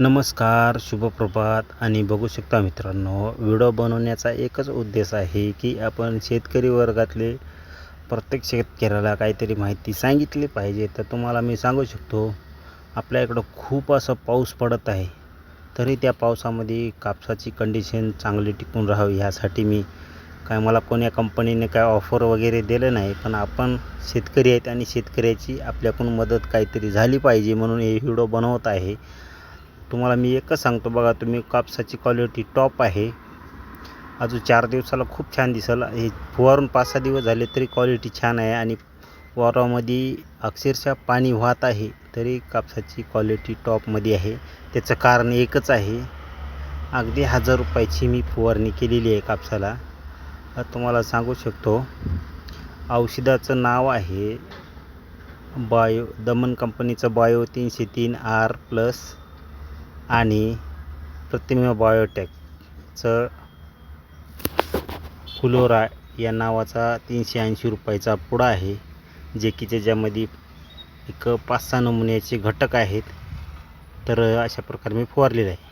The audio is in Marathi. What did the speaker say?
नमस्कार शुभप्रभात आणि बघू शकता मित्रांनो व्हिडिओ बनवण्याचा एकच उद्देश आहे की आपण शेतकरी वर्गातले प्रत्येक शेतकऱ्याला काहीतरी माहिती सांगितली पाहिजे. तर तुम्हाला मी सांगू शकतो आपल्या इकडं खूप असं पाऊस पडत आहे. तरी त्या पावसामध्ये कापसाची कंडिशन चांगली टिकून राहावी ह्यासाठी मी काय मला कोण्या कंपनीने काय ऑफर वगैरे दिलं नाही पण आपण शेतकरी आहेत आणि शेतकऱ्याची आपल्याकडून मदत काहीतरी झाली पाहिजे म्हणून हे व्हिडिओ बनवत आहे. तुम्हाला मी एकच सांगतो बघा तुम्ही कापसाची क्वालिटी टॉप आहे. अजून चार दिवसाला खूप छान दिसेल. हे फुवारून पाच सहा दिवस झाले तरी क्वालिटी छान आहे आणि वावरामध्ये अक्षरशः पाणी वाहत आहे तरी कापसाची क्वालिटी टॉपमध्ये आहे. त्याचं कारण एकच आहे. अगदी हजार रुपयाची मी फुवारणी केलेली आहे कापसाला. तुम्हाला सांगू शकतो औषधाचं नाव आहे बायो दमन कंपनीचं बायो तीनशे तीन आर प्लस. आणि प्रतिमा बायोटेकचं फुलोरा या नावाचा तीनशे ऐंशी रुपयाचा पुडा आहे जे की त्याच्यामध्ये एक पाच सहा नमुन्याचे घटक आहेत. तर अशा प्रकारे मी फवारलेलं आहे.